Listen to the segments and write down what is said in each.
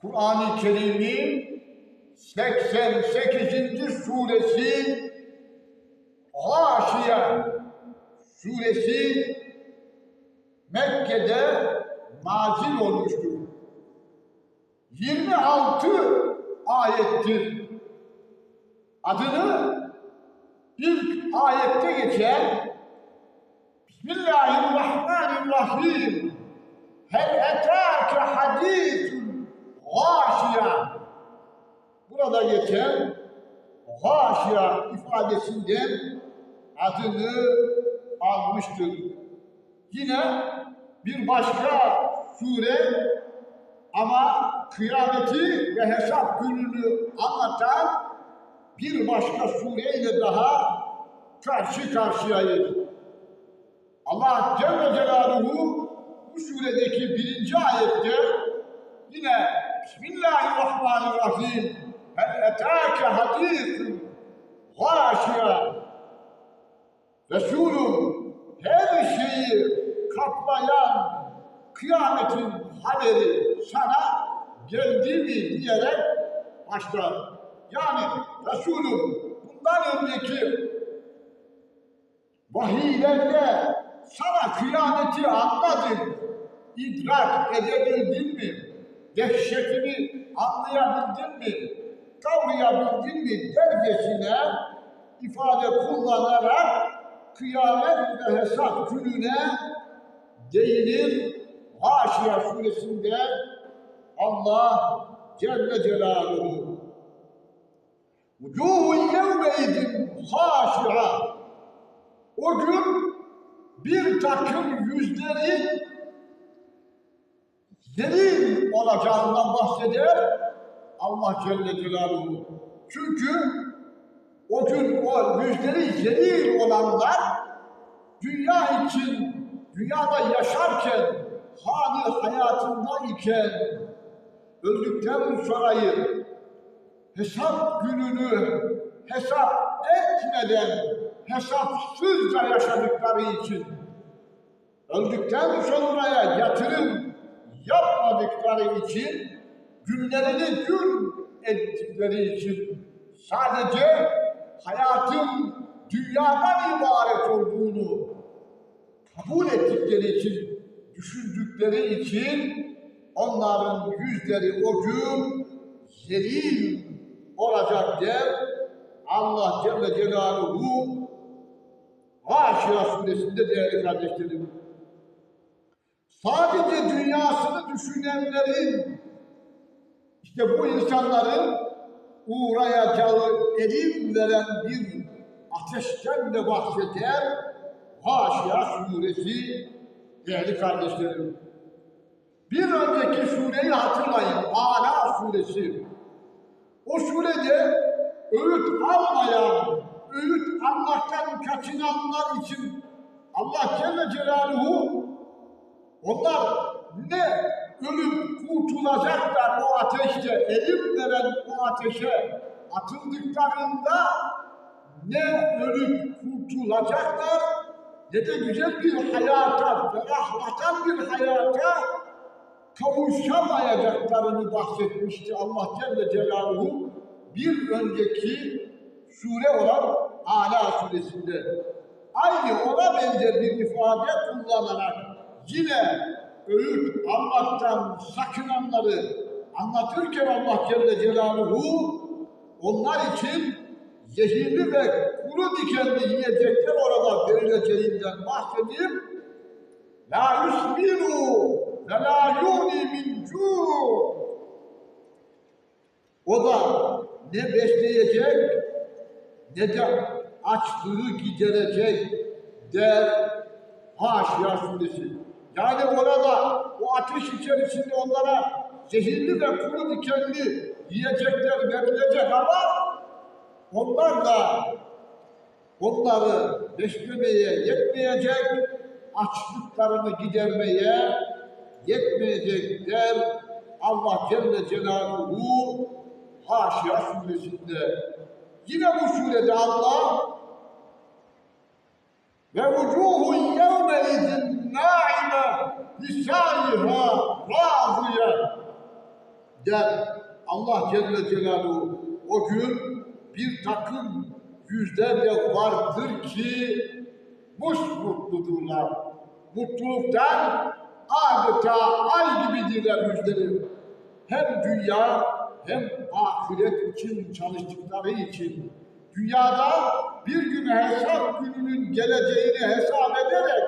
Kur'an-ı Kerim'in 88. suresi Haşiye suresi Mekke'de nazil olmuştur. 26 ayettir. Adını ilk ayette geçen Bismillahirrahmanirrahim Hel etâke hadîsün gâşiya Burada geçen gâşiya ifadesinden adını almıştır. Yine bir başka sure ama kıyameti ve hesap gününü anlatan bir başka sureyle daha karşı karşıyayız. Allah Celle Celaluhu bu suredeki birinci ayette yine Bismillahirrahmanirrahim Hel etâke hadîsün gâşiya Resulüm her şeyi kaplayan kıyametin haberi sana geldi mi diyerek başlar. Yani Resulüm bundan önceki vahiylerle sana kıyameti anladın, idrak edebildin mi? Dehşetini anlayabildin mi? Kavrayabildin mi? Dercesine ifade kullanarak kıyamet ve hesap gününe değinir. Haşiye suresinde Allah Celle Celaluhu Vucuhun yevmeydin haşi'a O gün bir takım yüzlerin zelil olacağından bahseder Allah Celle Celaluhu. Çünkü o gün o yüzleri zelil olanlar dünya için, dünyada yaşarken, hali hayatında iken, öldükten sonrayı hesap gününü hesap etmeden hesapsızca yaşadıkları için öldükten sonraya yatırım yapmadıkları için günlerini gün ettikleri için sadece hayatın dünyadan ibaret olduğunu kabul ettikleri için, düşündükleri için onların yüzleri o gün zelil olacak der Allah Celle Celaluhu Haşiya suresinde değerli kardeşlerim. Sadece dünyasını düşünenlerin işte bu insanların uğrayacağı elim veren bir ateşten de bahseder Haşiya suresi değerli kardeşlerim. Bir önceki sureyi hatırlayın. Ala suresi. O surede öğüt almayan, öğüt almaktan kaçınanlar için Allah Celle Celaluhu onlar ne ölüp kurtulacaklar o ateşte, elim veren o ateşe atıldıklarında ne ölüp kurtulacaklar ne de güzel bir hayata, ferahlatan bir hayata kavuşamayacaklarını bahsetmişti Allah Celle Celaluhu bir önceki sure olan Ala suresinde. Aynı ona benzer bir ifade kullanarak yine öğüt almaktan sakınanları anlatırken Allah Celle Celaluhu onlar için zehirli ve kuru dikenli yiyecekler orada verileceğinden bahsedip La yusminu ve la yuni min O da ne besleyecek ne de açlığı giderecek der Haşiya suresi. Yani orada o ateş içerisinde onlara zehirli ve kuru dikenli yiyecekler verilecek ama onlar da onları beslemeye yetmeyecek, açlıklarını gidermeye yetmeyecekler. Allah Celle Celaluhu Haşiya suresinde. Yine bu surede Allah ve vucuhun yevme izin naime lisâiha râziye der Allah Celle Celaluhu. O gün bir takım yüzlerce vardır ki musmutludurlar. Mutluluktan adeta ay gibidirler yüzleri. Hem dünya hem ahiret için çalıştıkları için dünyada bir gün hesap gününün geleceğini hesap ederek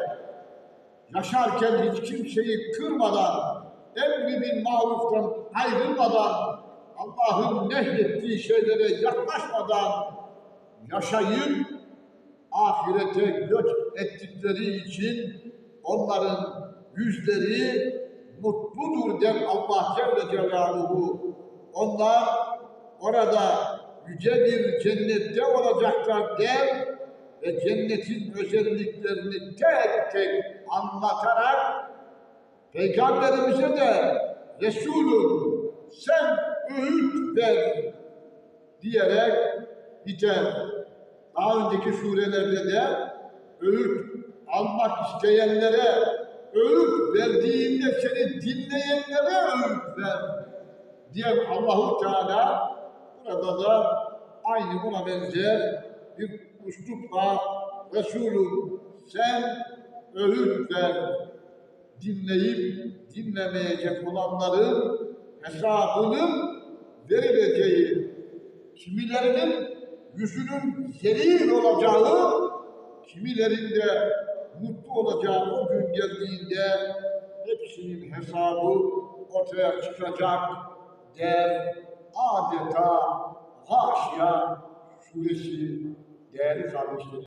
yaşarken hiç kimseyi kırmadan, emri bin maruftan ayrılmadan, Allah'ın nehyettiği şeylere yaklaşmadan yaşayıp ahirete göç ettikleri için onların yüzleri mutludur der Allah Celle Celaluhu. Onlar orada yüce bir cennette olacaklar der ve cennetin özelliklerini tek tek anlatarak Peygamberimize de Resulüm sen öğüt ver diyerek biter. Daha önceki surelerde de öğüt almak isteyenlere öğüt verdiğinde seni dinleyenlere öğüt ver diyen Allahu Teala burada da aynı buna benzer bir üslupla Resulüm sen öğüt ver dinleyip dinlemeyecek olanların hesabının verileceği, kimilerinin yüzünün zelil olacağı, kimilerinde mutlu olacağı o gün geldiğinde hepsinin hesabı ortaya çıkacak der adeta Haşya suresi değerli kardeşlerim.